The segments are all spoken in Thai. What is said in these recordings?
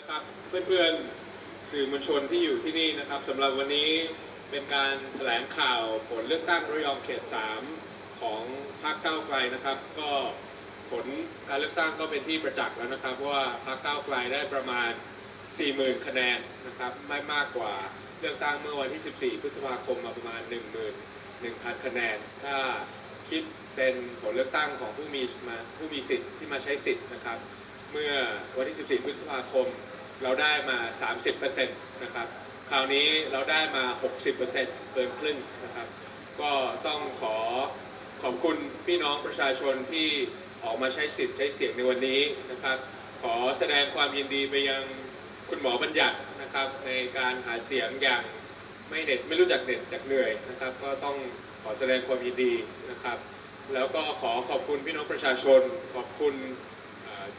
นะครับเพื่อนๆสื่อมวลชนที่อยู่ที่นี่นะครับสำหรับวันนี้เป็นการแถลงข่าวผลเลือกตั้งระยองเขต 3 ของพรรคก้าวไกลนะครับ ก็ผลการเลือกตั้งก็เป็นที่ประจักษ์แล้วนะครับว่าพรรคก้าวไกลได้ประมาณ 40,000 คะแนนนะครับไม่มากกว่าเลือกตั้งเมื่อวันที่ 14 พฤษภาคมมาประมาณ 11,000 คะแนน ถ้าคิดเป็นผลเลือกตั้งของผู้มีมาผู้มีสิทธิ์ที่มาใช้สิทธิ์นะครับ เมื่อวันที่ 14 พฤษภาคม เราได้มา 30%นะครับ คราวนี้เราได้มา 60%เกินครึ่งนะครับ ก็ต้องขอขอบคุณพี่น้องประชาชนที่ออกมาใช้สิทธิ์ใช้เสียงในวันนี้นะครับ ขอแสดงความยินดีไปยังคุณหมอบัญญัตินะครับ ในการหาเสียงอย่างไม่เหน็ดไม่รู้จักเหน็ดจากเหนื่อยนะครับ ก็ต้องขอแสดงความยินดีนะครับ แล้วก็ขอขอบคุณพี่น้องประชาชน ขอบคุณ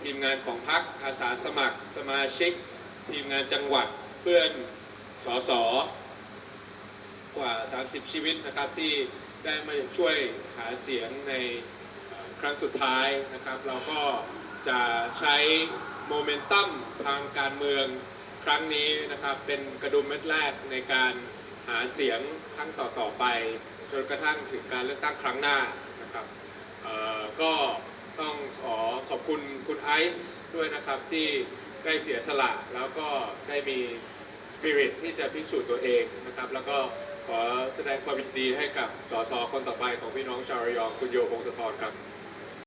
ทีมงานของพักอาสาสมัคร สมาชิก ทีมงานจังหวัดเพื่อนสสกว่า 30 ชีวิตนะครับที่ได้มาช่วยหาเสียงในครั้งสุดท้ายนะครับ เราก็จะใช้โมเมนตัมทางการเมืองครั้งนี้นะครับเป็นกระดุมเม็ดแรกในการหาเสียงครั้งต่อๆไป จนกระทั่งถึงการเลือกตั้งครั้งหน้านะครับ เอ่อก็ต้องขอขอบ คุณคุณไอซ์ด้วยนะครับที่ได้เสียสละแล้วก็ได้มีสปิริตที่จะพิสูจน์ตัวเองนะครับ แล้วก็ขอแสดงความยินดีให้กับสสคนต่อไปของพี่น้องชาวระยองคุณโยพงศธรครับ